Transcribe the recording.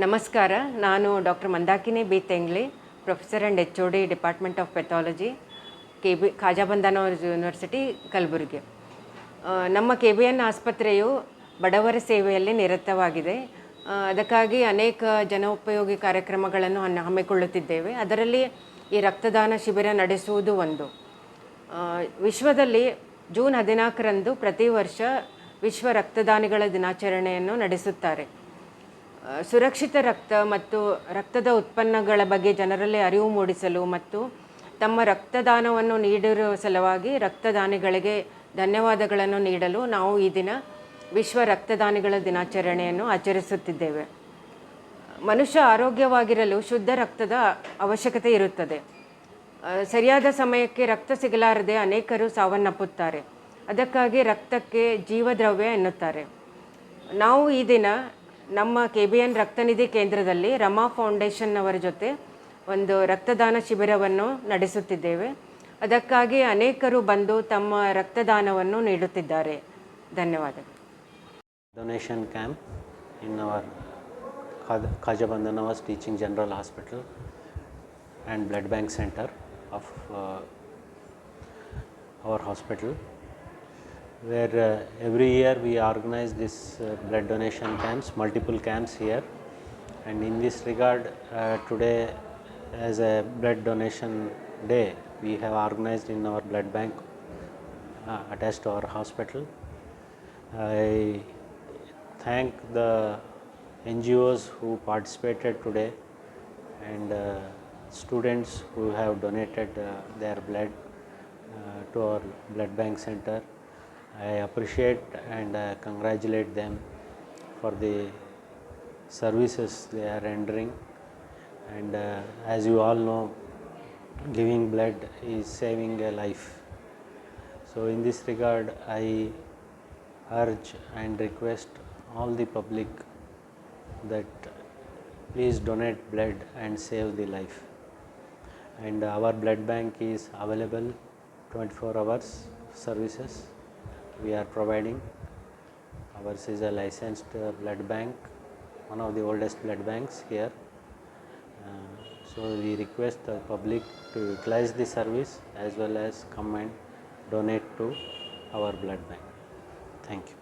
ನಮಸ್ಕಾರ, ನಾನು doctor Mandakini B Tengli, professor and H O D department of pathology K B Khajabandana university, Kalaburagi. ನಮ್ಮ K B N ಆಸ್ಪತ್ರೆಯು ಬಡವರ ಸೇವೆಯಲ್ಲಿ ನಿರತವಾಗಿದೆ. ಅದಕ್ಕಾಗಿ ಅನೇಕ ಜನೋಪಯೋಗಿ ಕಾರ್ಯಕ್ರಮಗಳನ್ನು ಹಮ್ಮಿಕೊಳ್ಳುತ್ತಿದ್ದೇವೆ. ಅದರಲ್ಲಿ ಈ ರಕ್ತದಾನ ಶಿಬಿರ ನಡೆಸುವುದು ಒಂದು. ವಿಶ್ವದಲ್ಲಿ ಜೂನ್ ಹದಿನಾಲ್ಕರಂದು ಪ್ರತಿ ವರ್ಷ ವಿಶ್ವ ರಕ್ತದಾನಿಗಳ ದಿನಾಚರಣೆಯನ್ನು ನಡೆಸುತ್ತಾರೆ. ಸುರಕ್ಷಿತ ರಕ್ತ ಮತ್ತು ರಕ್ತದ ಉತ್ಪನ್ನಗಳ ಬಗ್ಗೆ ಜನರಲ್ಲಿ ಅರಿವು ಮೂಡಿಸಲು ಮತ್ತು ತಮ್ಮ ರಕ್ತದಾನವನ್ನು ನೀಡಿರುವ ಸಲುವಾಗಿ ರಕ್ತದಾನಿಗಳಿಗೆ ಧನ್ಯವಾದಗಳನ್ನು ನೀಡಲು ನಾವು ಈ ದಿನ ವಿಶ್ವ ರಕ್ತದಾನಿಗಳ ದಿನಾಚರಣೆಯನ್ನು ಆಚರಿಸುತ್ತಿದ್ದೇವೆ. ಮನುಷ್ಯ ಆರೋಗ್ಯವಾಗಿರಲು ಶುದ್ಧ ರಕ್ತದ ಅವಶ್ಯಕತೆ ಇರುತ್ತದೆ. ಸರಿಯಾದ ಸಮಯಕ್ಕೆ ರಕ್ತ ಸಿಗಲಾರದೆ ಅನೇಕರು ಸಾವನ್ನಪ್ಪುತ್ತಾರೆ. ಅದಕ್ಕಾಗಿ ರಕ್ತಕ್ಕೆ ಜೀವದ್ರವ್ಯ ಎನ್ನುತ್ತಾರೆ. ನಾವು ಈ ದಿನ ನಮ್ಮ ಕೆ ಬಿ ಎನ್ ರಕ್ತನಿಧಿ ಕೇಂದ್ರದಲ್ಲಿ ರಮಾ ಫೌಂಡೇಶನ್ನವರ ಜೊತೆ ಒಂದು ರಕ್ತದಾನ ಶಿಬಿರವನ್ನು ನಡೆಸುತ್ತಿದ್ದೇವೆ. ಅದಕ್ಕಾಗಿ ಅನೇಕರು ಬಂದು ತಮ್ಮ ರಕ್ತದಾನವನ್ನು ನೀಡುತ್ತಿದ್ದಾರೆ. ಧನ್ಯವಾದಗಳು. Donation camp in our ಖಾಜಬಂದನವಸ್ teaching general hospital and blood bank centre of our hospital where uh, every year we organize this uh, blood donation camps, multiple camps here and in this regard uh, today as a blood donation day we have organized in our blood bank attached to our hospital. I thank the NGOs who participated today and uh, students who have donated uh, their blood uh, to our blood bank center. I appreciate and uh, congratulate them for the services they are rendering. And uh, as you all know giving blood is saving a life. So in this regard i urge and request all the public that please donate blood and save the life. And our blood bank is available 24 hours services we are providing. Ours is a licensed uh, blood bank one of the oldest blood banks here. Uh, so we request the public to utilize the service as well as come and donate to our blood bank. Thank you